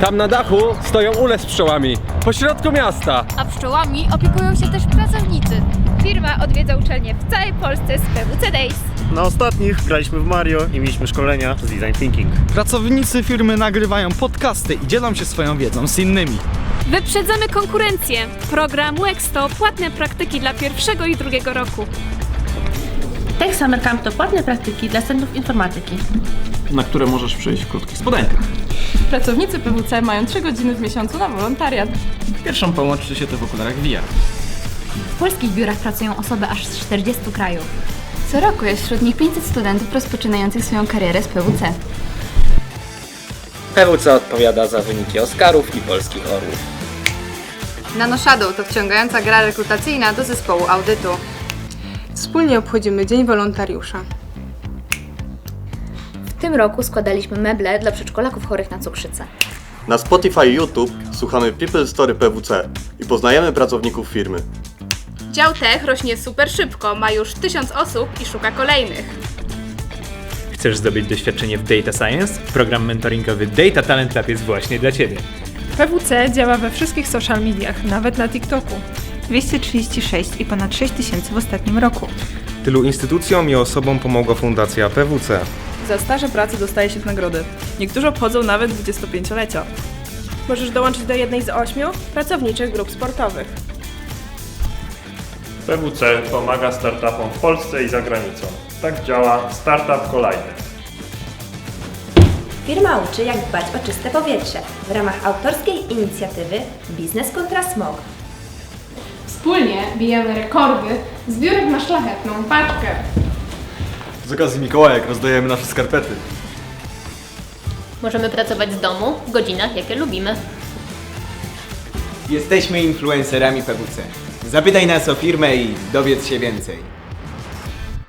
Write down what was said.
Tam na dachu stoją ule z pszczołami. Po środku miasta. A pszczołami opiekują się też pracownicy. Firma odwiedza uczelnie w całej Polsce z PWC Days. Na ostatnich graliśmy w Mario i mieliśmy szkolenia z Design Thinking. Pracownicy firmy nagrywają podcasty i dzielą się swoją wiedzą z innymi. Wyprzedzamy konkurencję. Program WEX to płatne praktyki dla pierwszego i drugiego roku. Tech Summer Camp to płatne praktyki dla studentów informatyki. na które możesz przyjść w krótkich spodenkach. Pracownicy PWC mają 3 godziny w miesiącu na wolontariat. Pierwszą pomoc czy się to w okularach VR. W polskich biurach pracują osoby aż z 40 krajów. Co roku jest wśród nich 500 studentów rozpoczynających swoją karierę z PWC. PWC odpowiada za wyniki Oscarów i polskich orłów. Nano Shadow to wciągająca gra rekrutacyjna do zespołu audytu. Wspólnie obchodzimy Dzień Wolontariusza. W tym roku składaliśmy meble dla przedszkolaków chorych na cukrzycę. Na Spotify i YouTube słuchamy People Story PWC i poznajemy pracowników firmy. Dział Tech rośnie super szybko, ma już 1000 osób i szuka kolejnych. Chcesz zdobyć doświadczenie w Data Science? Program mentoringowy Data Talent Lab jest właśnie dla Ciebie. PWC działa we wszystkich social mediach, nawet na TikToku. 236 i ponad 6 tysięcy w ostatnim roku. Tylu instytucjom i osobom pomogła Fundacja PWC. Za staże pracy dostaje się w nagrody. Niektórzy obchodzą nawet 25-lecia. Możesz dołączyć do jednej z ośmiu pracowniczych grup sportowych. PWC pomaga startupom w Polsce i za granicą. Tak działa Startup Collider. Firma uczy, jak dbać o czyste powietrze w ramach autorskiej inicjatywy Biznes kontra Smog. Wspólnie bijemy rekordy zbiórek na szlachetną paczkę. Z okazji Mikołajek rozdajemy nasze skarpety. Możemy pracować z domu w godzinach, jakie lubimy. Jesteśmy influencerami PWC. Zapytaj nas o firmę i dowiedz się więcej.